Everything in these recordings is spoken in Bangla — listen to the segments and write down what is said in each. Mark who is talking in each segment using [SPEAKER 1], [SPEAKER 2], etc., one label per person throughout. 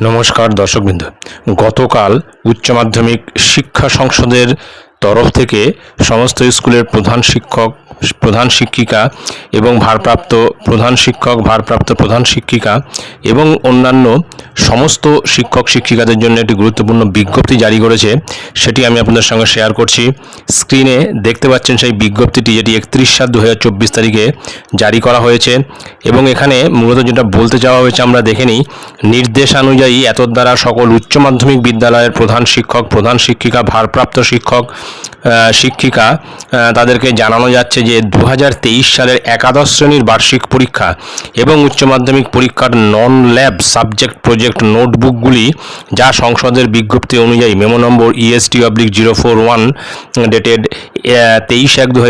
[SPEAKER 1] নমস্কার দর্শকবৃন্দ। গতকাল উচ্চ মাধ্যমিক শিক্ষা সংসদের তরফ থেকে সমস্ত স্কুলের প্রধান শিক্ষক প্রধান শিক্ষিকা এবং ভারপ্রাপ্ত প্রধান শিক্ষক, ভারপ্রাপ্ত প্রধান শিক্ষিকা এবং অন্যান্য সমস্ত শিক্ষক, শিক্ষিকাদের জন্য একটি গুরুত্বপূর্ণ বিজ্ঞপ্তি জারি করেছে। সেটি আমি আপনাদের সঙ্গে শেয়ার করছি। স্ক্রিনে দেখতে পাচ্ছেন সেই বিজ্ঞপ্তিটি, যেটি একত্রিশ সাত দু তারিখে জারি করা হয়েছে এবং এখানে মূলত যেটা বলতে চাওয়া হয়েছে আমরা দেখে নিই। নির্দেশানুযায়ী এত দ্বারা সকল উচ্চ মাধ্যমিক বিদ্যালয়ের প্রধান শিক্ষক, প্রধান শিক্ষিকা, ভারপ্রাপ্ত শিক্ষক শিক্ষিকা তাদেরকে জানানো যাচ্ছে যে দু হাজার তেইশ সালের একাদশ শ্রেণির বার্ষিক পরীক্ষা এবং উচ্চ মাধ্যমিক পরীক্ষার নন ল্যাব সাবজেক্ট প্রজেক্ট নোটবুকগুলি যা সংসদের বিজ্ঞপ্তি অনুযায়ী memo number EST oblique zero four one dated তেইশ এক দু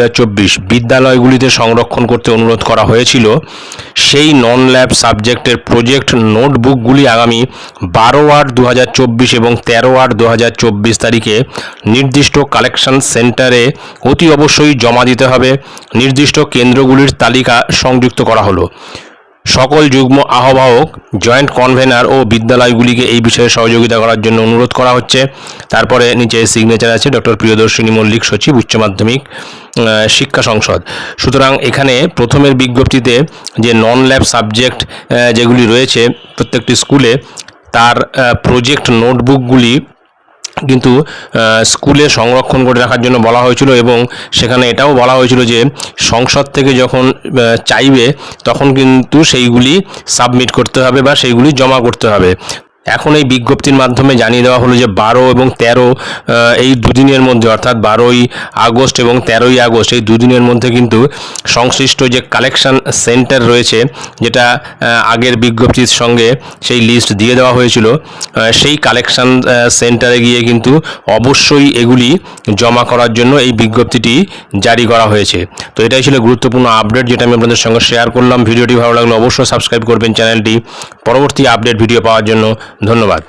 [SPEAKER 1] বিদ্যালয়গুলিতে সংরক্ষণ করতে অনুরোধ করা হয়েছিল। সেই নন ল্যাব সাবজেক্টের প্রজেক্ট নোটবুকগুলি আগামী বারো আট দু এবং তেরো আট দু তারিখে নির্দিষ্ট কালেকশন সেন্টারে অতি অবশ্যই জমা দিতে হবে। নির্দিষ্ট কেন্দ্রগুলির তালিকা সংযুক্ত করা হলো। সকল যুগ্ম আহ্বায়ক, জয়েন্ট কনভেনার ও বিদ্যালয়গুলিকে এই বিষয়ে সহযোগিতা করার জন্য অনুরোধ করা হচ্ছে। তারপরে নিচে সিগনেচার আছে ডক্টর প্রিয়দর্শিনী মল্লিক, সচিব, উচ্চ মাধ্যমিক শিক্ষা সংসদ। সুতরাং এখানে প্রথমের বিজ্ঞপ্তিতে যে নন ল্যাব সাবজেক্ট যেগুলি রয়েছে প্রত্যেকটি স্কুলে, তার প্রজেক্ট নোটবুকগুলি কিন্তু স্কুলে সংরক্ষণ করে রাখার জন্য বলা হয়েছিল এবং সেখানে এটাও বলা হয়েছিল যে সংসদ থেকে যখন চাইবে তখন কিন্তু সেইগুলি সাবমিট করতে হবে বা সেইগুলি জমা করতে হবে। এখন এই বিজ্ঞপ্তির মাধ্যমে জানিয়ে দেওয়া হলো যে বারো এবং তেরো এই দুদিনের মধ্যে, অর্থাৎ বারোই আগস্ট এবং তেরোই আগস্ট, এই দুদিনের মধ্যে কিন্তু সংশ্লিষ্ট যে কালেকশন সেন্টার রয়েছে, যেটা আগের বিজ্ঞপ্তির সঙ্গে সেই লিস্ট দিয়ে দেওয়া হয়েছিল সেই কালেকশন সেন্টারে গিয়ে কিন্তু অবশ্যই এগুলি জমা করার জন্য এই বিজ্ঞপ্তিটি জারি করা হয়েছে। তো এটাই ছিল গুরুত্বপূর্ণ আপডেট যেটা আমি আপনাদের সঙ্গে শেয়ার করলাম। ভিডিওটি ভালো লাগলে অবশ্যই সাবস্ক্রাইব করবেন চ্যানেলটি। পরবর্তী আপডেট ভিডিও পাওয়ার জন্য ধন্যবাদ।